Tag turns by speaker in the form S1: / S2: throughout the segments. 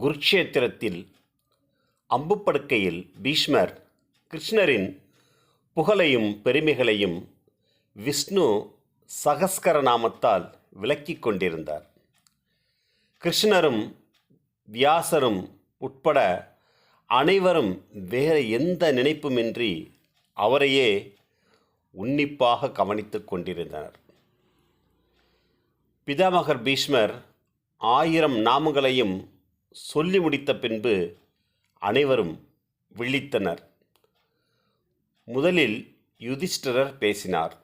S1: குருக்ஷேத்திரத்தில் அம்புப்படுக்கையில் பீஷ்மர் கிருஷ்ணரின் புகழையும் பெருமைகளையும் விஷ்ணு சகஸ்கர நாமத்தால் விளக்கிக் கொண்டிருந்தார். கிருஷ்ணரும் வியாசரும் உட்பட அனைவரும் வேறு எந்த நினைப்புமின்றி அவரையே உன்னிப்பாக கவனித்து கொண்டிருந்தனர். பிதாமகர் பீஷ்மர் ஆயிரம் நாமங்களையும் சொல்லி முடித்த பின்பு அனைவரும் விழித்தனர். முதலில் யுதிஷ்டிரர் பேசினார்.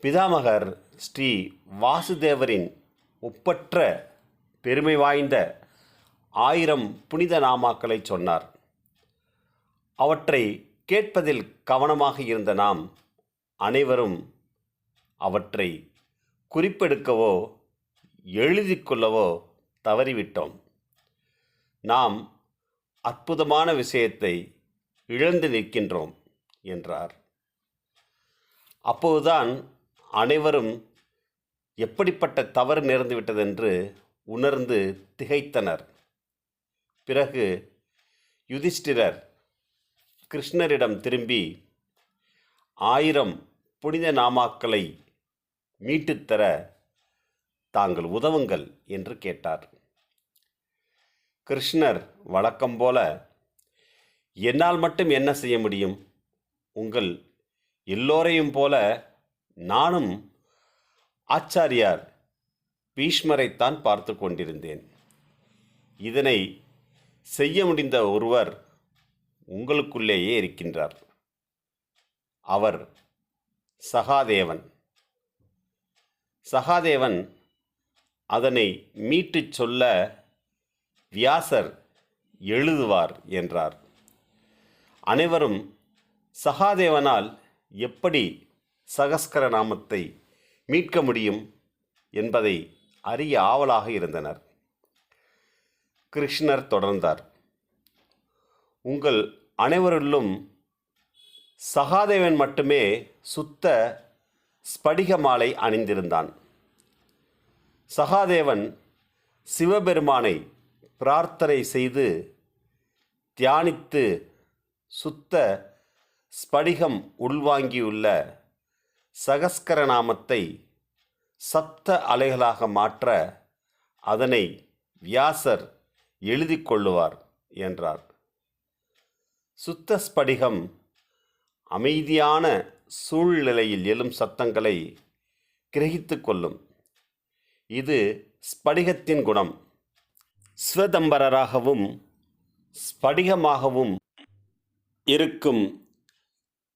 S1: பிதாமகர் ஸ்ரீ வாசுதேவரின் ஒப்பற்ற பெருமை வாய்ந்த ஆயிரம் புனித நாமாக்களை சொன்னார். அவற்றை கேட்பதில் கவனமாக இருந்த நாம் அனைவரும் அவற்றை குறிப்பெடுக்கவோ எழுதிக்கொள்ளவோ தவறிவிட்டோம். நாம் அற்புதமான விஷயத்தை இழந்து நிற்கின்றோம் என்றார். அப்போதுதான் அனைவரும் எப்படிப்பட்ட தவறு நேர்ந்துவிட்டதென்று உணர்ந்து திகைத்தனர். பிறகு யுதிஷ்டிரர் கிருஷ்ணரிடம் திரும்பி ஆயிரம் புனித நாமாக்களை மீட்டுத்தர தாங்கள் உதவுங்கள் என்று கேட்டார். கிருஷ்ணர் வழக்கம் போல என்னால் மட்டும் என்ன செய்ய முடியும்? உங்கள் எல்லோரையும் போல நானும் ஆச்சாரியார் பீஷ்மரைத்தான் பார்த்து கொண்டிருந்தேன். இதனை செய்ய முடிந்த ஒருவர் உங்களுக்குள்ளேயே இருக்கின்றார். அவர் சகாதேவன். சகாதேவன் அதனை மீட்டுச் சொல்ல வியாசர் எழுதுவார் என்றார். அனைவரும் சகாதேவனால் எப்படி சகஸ்கர நாமத்தை மீட்க முடியும் என்பதை அறிய ஆவலாக இருந்தனர். கிருஷ்ணர் தொடர்ந்தார். உங்கள் அனைவரிலும் சகாதேவன் மட்டுமே சுத்த ஸ்படிக மாலை அணிந்திருந்தான். சகாதேவன் சிவபெருமானை பிரார்த்தனை செய்து தியானித்து சுத்த ஸ்படிகம் உள்வாங்கியுள்ள சகஸ்கர நாமத்தை சப்த அலைகளாக மாற்ற அதனை வியாசர் எழுதி கொள்ளுவார் என்றார். சுத்த ஸ்படிகம் அமைதியான சூழ்நிலையில் எழும் சத்தங்களை கிரகித்து கொள்ளும். இது ஸ்படிகத்தின் குணம். ஸ்வதம்பரராகவும் ஸ்படிகமாகவும் இருக்கும்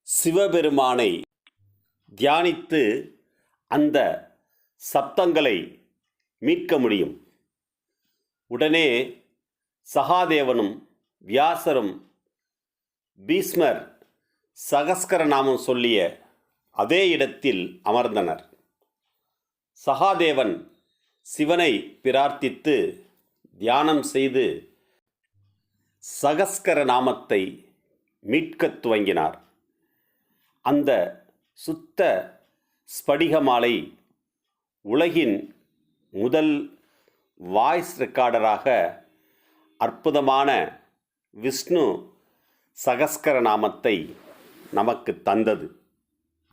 S1: சிவபெருமானை தியானித்து அந்த சப்தங்களை மீட்க முடியும். உடனே சகாதேவனும் வியாசரும் பீஸ்மர் சகஸ்கர நாமம் சொல்லிய அதே இடத்தில் அமர்ந்தனர். சகாதேவன் சிவனை பிரார்த்தித்து தியானம் செய்து சகஸ்கர நாமத்தை மீட்கத் துவங்கினார். அந்த சுத்த ஸ்படிகமாலை உலகின் முதல் வாய்ஸ் ரெக்கார்டராக அற்புதமான விஷ்ணு சகஸ்கர நாமத்தை நமக்கு தந்தது.